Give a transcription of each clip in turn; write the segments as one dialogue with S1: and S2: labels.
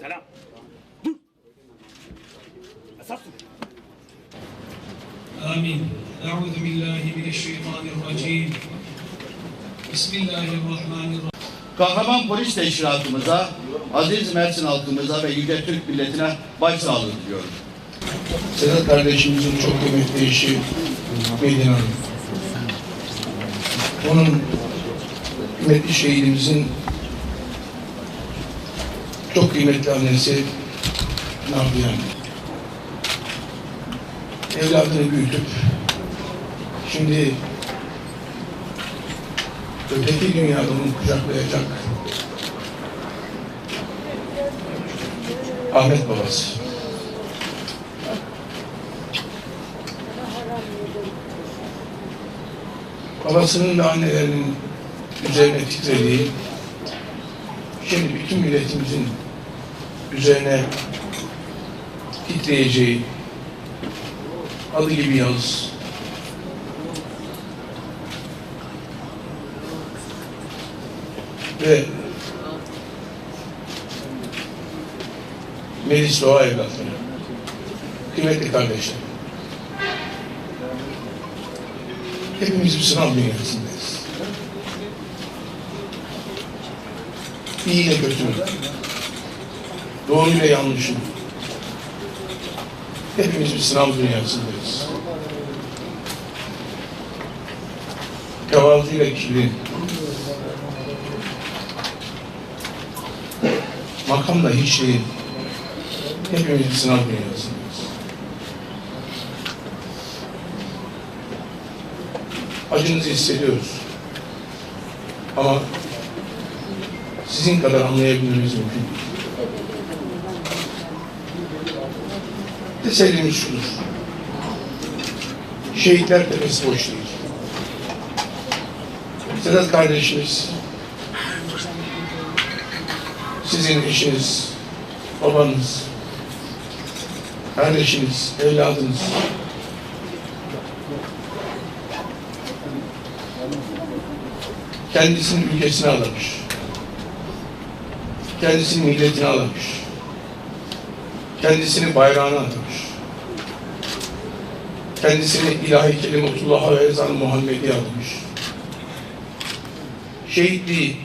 S1: Selam. Dur. Esas dur.
S2: آمين أعوذ بالله من الشيطان الرجيم بسم الله الرحمن الرحيم
S3: Kahraman polis teşkilatımıza, aziz Mersin halkımıza ve yüce Türk milletine başsağlığı diliyorum.
S4: Sedat kardeşimizin çok kıymetli eşi Medine Hanım. Onun kıymetli şehidimizin çok kıymetli annesi Hanım. Evladını büyütüp şimdi öteki dünyada onu kucaklayacak Ahmet babası. babasının da annelerinin üzerine titrediği, şimdi bütün milletimizin üzerine titreyeceği, adı gibi Yağız. Ve Melis Doğa evlatları, kıymetli kardeşler. Hepimiz bir sınav dünyasındayız. İyi ile kötünün, doğru ile yanlışın. Hepimiz bir sınav dünyasındayız. Kahvaltı ile kibrin, makamla hiçliğin, hepimiz bir sınav dünyasındayız. acınızı hissediyoruz. Ama sizin kadar anlayabilmemiz mümkün değil. Tesellimiz şudur. Şehitler tepesi boş değil. Sedat kardeşimiz, sizin eşiniz, babanız, kardeşiniz, evladınız, kendisinin ülkesine adamış. Kendisinin milletine adamış. Kendisini bayrağına adamış. Kendisini ilahi kelimetullah'a ve ezan Muhammed'i adamış. Şehitliği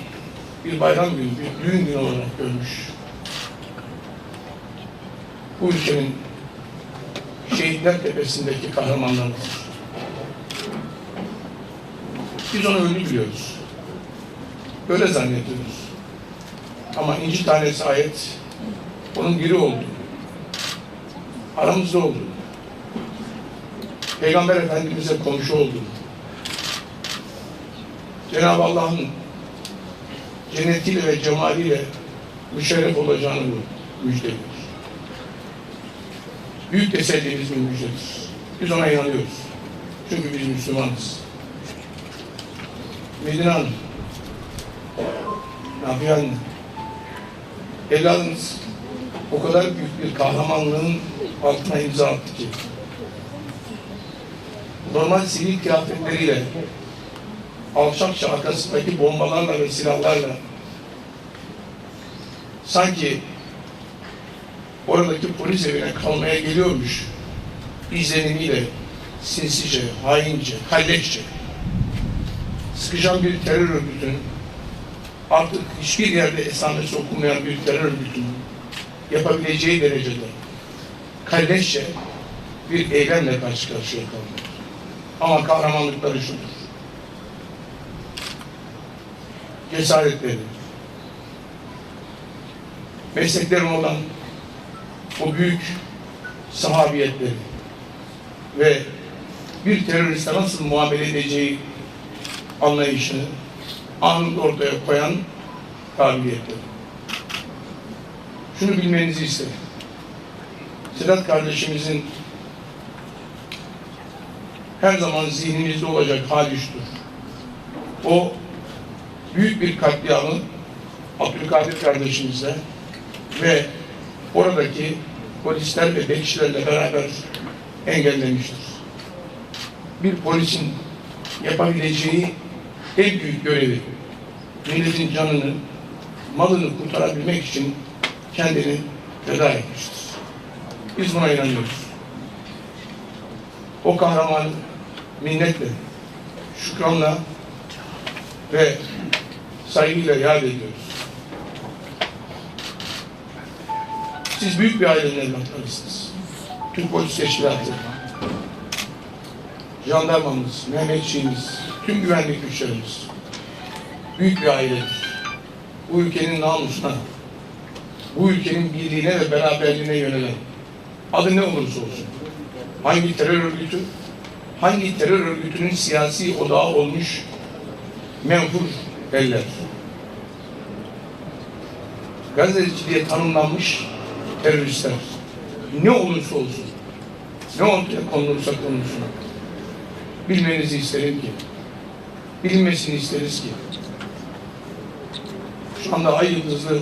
S4: bir bayram günü, bir düğün günü olarak görmüş. Bu ülkenin şehitler tepesindeki kahramanlarıdır. Biz onu öldü biliyoruz. Böyle zannediyoruz. Ama inci tanesi ayet onun biri oldu. Aramızda oldu. Peygamber Efendimiz'e komşu oldu. Cenab-ı Allah'ın cennetiyle ve cemaliyle müşerref olacağını müjdeliyor. Büyük tesellimiz bir müjdedir. Biz ona inanıyoruz. Çünkü biz Müslümanız. Medine Hanım, Nafiye Hanım, evladınız o kadar büyük bir kahramanlığın altına imza attı ki. Normal sivil kıyafetleriyle alçakça arkasındaki bombalarla ve silahlarla sanki oradaki polis evine kalmaya geliyormuş izlenimiyle sinsice, haince, kalleşçe sıkışan bir terör örgütünün artık hiçbir yerde esamesi okunmayan bir terör örgütünün yapabileceği derecede kalleşçe bir eylemle karşı karşıya kaldılar. Ama kahramanlıkları şudur. Cesaretleri, mesleklerin olan o büyük sahabiyetleri ve bir teröriste nasıl muamele edeceği anlayışını anında ortaya koyan kabiliyetleri. Şunu bilmenizi isterim. Sedat kardeşimizin her zaman zihnimizde olacak şudur. O büyük bir katliamı Abdülkadir kardeşimizle ve oradaki polisler ve bekçilerle beraber engellemiştir. Bir polisin yapabileceği en büyük görevi milletin canını, malını kurtarabilmek için kendini feda etmiştir. Biz buna inanıyoruz. O kahramanı minnetle, şükranla ve saygıyla yad ediyoruz. Siz büyük bir ailenin evlatlarısınız. Türk Polis Teşkilatı, jandarmamız, Mehmetçiğimiz, tüm güvenlik güçlerimiz büyük bir ailedir. Bu ülkenin namusuna, bu ülkenin birliğine ve beraberliğine yönelen adı ne olursa olsun, hangi terör örgütü, hangi terör örgütünün siyasi odağı olmuş menfur eller. Gazeteci diye tanımlanmış teröristler. Ne olursa olsun, ne ortaya konulursa konulsun. Bilmenizi isterim ki, bilinmesini isteriz ki, şu anda ay yıldızlı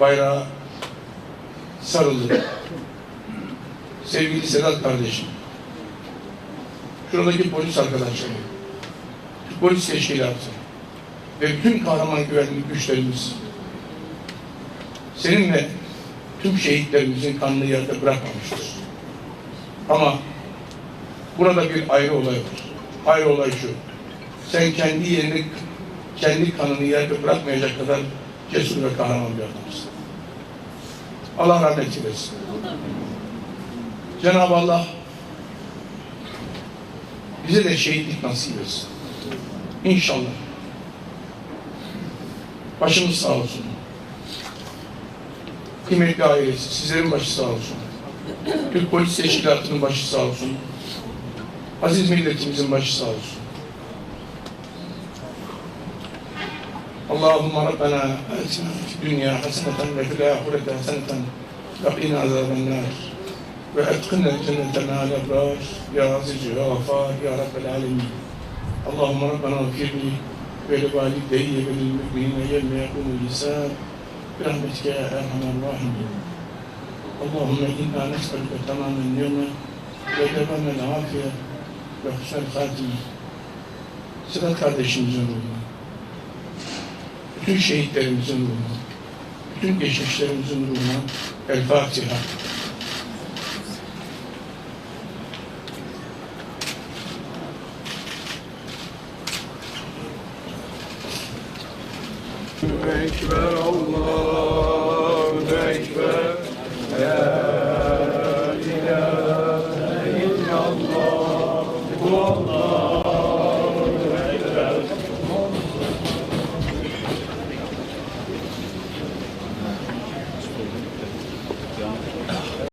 S4: bayrağı sarıldı. Sevgili Sedat kardeşim, şuradaki polis arkadaşlarım, polis teşkilatı ve bütün kahraman güvenlik güçlerimiz senin ve tüm şehitlerimizin kanını yerde bırakmamıştır. Ama burada bir ayrı olay var. Ayrı olay şu. Sen kendi yerini, kendi kanını yerde bırakmayacak kadar cesur ve kahraman bir adamsın. Allah rahmet eylesin. Cenab-ı Allah bize de şehitlik nasip etsin. İnşallah. Başımız sağ olsun. Kıymetli ailesi, sizlerin başı sağ olsun. Türk Polis Teşkilatı'nın başı sağ olsun. Aziz milletimizin başı sağ olsun. اللهم ربنا آتنا في الدنيا حسنة وفي الآخرة حسنة وقنا عذاب النار. وأدخلنا الجنة مع الأبرار. يا عزيز يا غفار يا رب العالمين. اللهم ربنا اغفر لي ولوالدي وللمؤمنين يوم يقوم الحساب. برحمتك يا أرحم الراحمين. اللهم إنا نسألك تمام اليوم وتمام العافية. وحسن الخاتمة Sırat kardeşimizin ruhuna, bütün şehitlerimizin ruhuna, bütün geçmişlerimizin ruhuna El Fatiha.